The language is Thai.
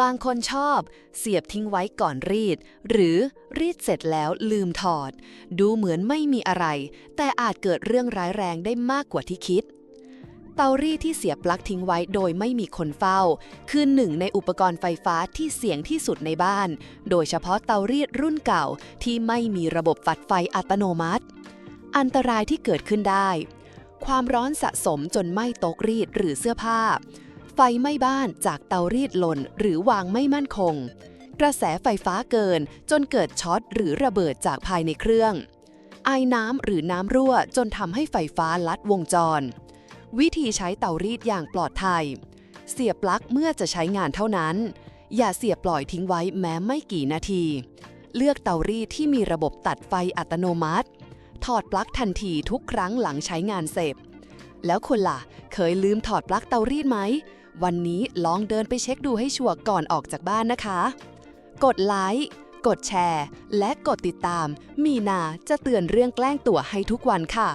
บางคนชอบ เสียบทิ้งไว้ก่อนรีด หรือรีดเสร็จแล้วลืมถอด ดูเหมือนไม่มีอะไร แต่อาจเกิดเรื่องร้ายแรงได้มากกว่าที่คิด เตารีดที่เสียบปลั๊กทิ้งไว้โดยไม่มีคนเฝ้า คือหนึ่งในอุปกรณ์ไฟฟ้าที่เสี่ยงที่สุดในบ้าน โดยเฉพาะเตารีดรุ่นเก่าที่ไม่มีระบบฝัดไฟอัตโนมัติ อันตรายที่เกิดขึ้นได้ ความร้อนสะสมจนไหม้โต๊ะรีดหรือเสื้อผ้า ไฟไหม้บ้านจากเตารีดหล่นหรือวางไม่มั่นคง กระแสไฟฟ้าเกินจนเกิดช็อตหรือระเบิดจากภายในเครื่อง ไอน้ำหรือน้ำรั่วจนทำให้ไฟฟ้าลัดวงจร วิธีใช้เตารีดอย่างปลอดภัย เสียบปลั๊กเมื่อจะใช้งานเท่านั้น อย่าเสียบปล่อยทิ้งไว้แม้ไม่กี่นาที เลือกเตารีดที่มีระบบตัดไฟอัตโนมัติ ถอดปลั๊กทันทีทุกครั้งหลังใช้งานเสร็จแล้วคุณล่ะ เคยลืมถอดปลั๊กเตารีดไหม วันนี้ลองเดินไปเช็คดูให้ชัวร์ก่อนออกจากบ้านนะคะ กดไลค์ กดแชร์ และกดติดตาม มีนาจะเตือนเรื่องแกล้งตัวให้ทุกวันค่ะ